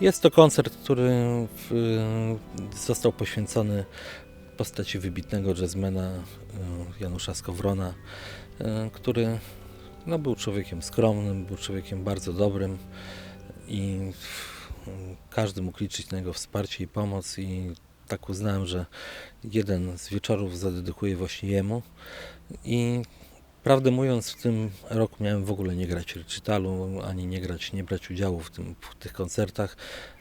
Jest to koncert, który w, został poświęcony postaci wybitnego jazzmena e, Janusza Skowrona, e, który no, był człowiekiem skromnym, był człowiekiem bardzo dobrym i każdy mógł liczyć na jego wsparcie i pomoc i tak uznałem, że jeden z wieczorów zadedykuję właśnie jemu i prawdę mówiąc w tym roku miałem w ogóle nie grać recitalu, ani nie grać, nie brać udziału w, tym, w tych koncertach,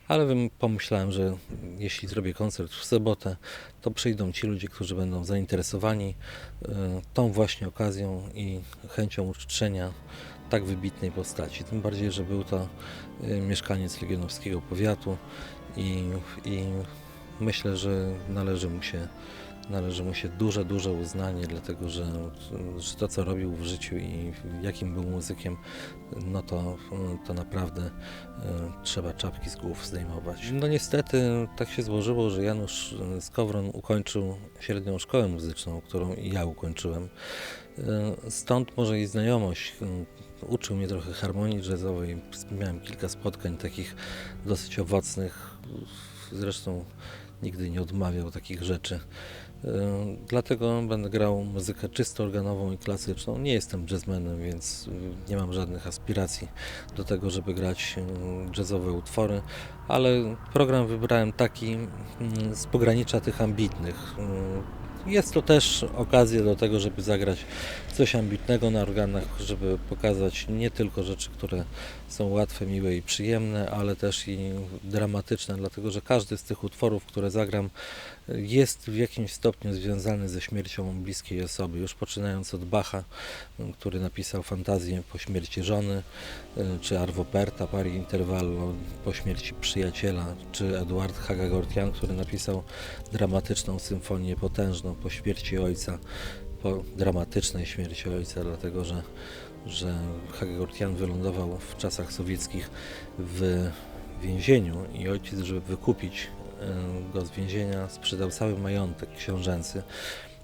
ale pomyślałem, że jeśli zrobię koncert w sobotę, to przyjdą ci ludzie, którzy będą zainteresowani e, tą właśnie okazją i chęcią uczczenia tak wybitnej postaci. Tym bardziej, że był to e, mieszkaniec Legionowskiego Powiatu i, i myślę, że należy mu się należy mu się duże, duże uznanie, dlatego że, że to, co robił w życiu i jakim był muzykiem, no to, to naprawdę e, trzeba czapki z głów zdejmować. No niestety tak się złożyło, że Janusz e, Skowron ukończył średnią szkołę muzyczną, którą ja ukończyłem. E, Stąd może i znajomość. E, Uczył mnie trochę harmonii jazzowej. Miałem kilka spotkań takich dosyć owocnych. Zresztą nigdy nie odmawiał takich rzeczy. E, Dlatego będę grał muzykę czysto organową i klasyczną. Nie jestem jazzmenem, więc e, nie mam żadnych aspiracji do tego, żeby grać e, jazzowe utwory, ale program wybrałem taki mm, z pogranicza tych ambitnych. E, Jest to też okazja do tego, żeby zagrać coś ambitnego na organach, żeby pokazać nie tylko rzeczy, które są łatwe, miłe i przyjemne, ale też i dramatyczne, dlatego że każdy z tych utworów, które zagram, jest w jakimś stopniu związany ze śmiercią bliskiej osoby. Już poczynając od Bacha, który napisał fantazję po śmierci żony, y, czy Arvo Perta, Pari Intervallo po śmierci przyjaciela, czy Eduard Hagagortian, który napisał dramatyczną symfonię potężną po śmierci ojca, po dramatycznej śmierci ojca, dlatego że, że Hagagortian wylądował w czasach sowieckich w więzieniu i ojciec, żeby wykupić e, go z więzienia, sprzedał cały majątek książęcy.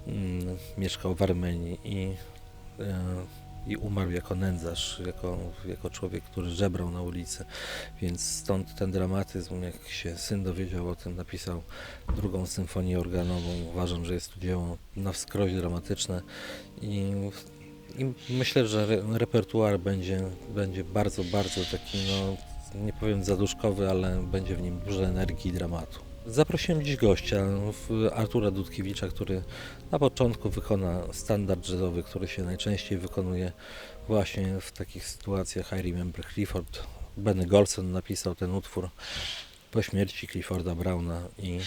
Mm, Mieszkał w Armenii i, e, i umarł jako nędzarz, jako, jako człowiek, który żebrał na ulicy. Więc stąd ten dramatyzm, jak się syn dowiedział o tym, napisał drugą symfonię organową. Uważam, że jest to dzieło na wskroś dramatyczne i, i myślę, że re, repertuar będzie, będzie bardzo, bardzo taki, no, nie powiem zaduszkowy, ale będzie w nim dużo energii i dramatu. Zaprosiłem dziś gościa, Artura Dudkiewicza, który na początku wykona standard jazzowy, który się najczęściej wykonuje właśnie w takich sytuacjach. I Remember Clifford. Benny Golson napisał ten utwór po śmierci Clifforda Browna i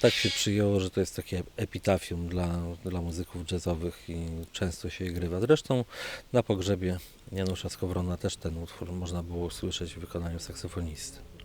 tak się przyjęło, że to jest takie epitafium dla, dla muzyków jazzowych i często się je grywa. Zresztą na pogrzebie Janusza Skowrona też ten utwór można było usłyszeć w wykonaniu saksofonisty.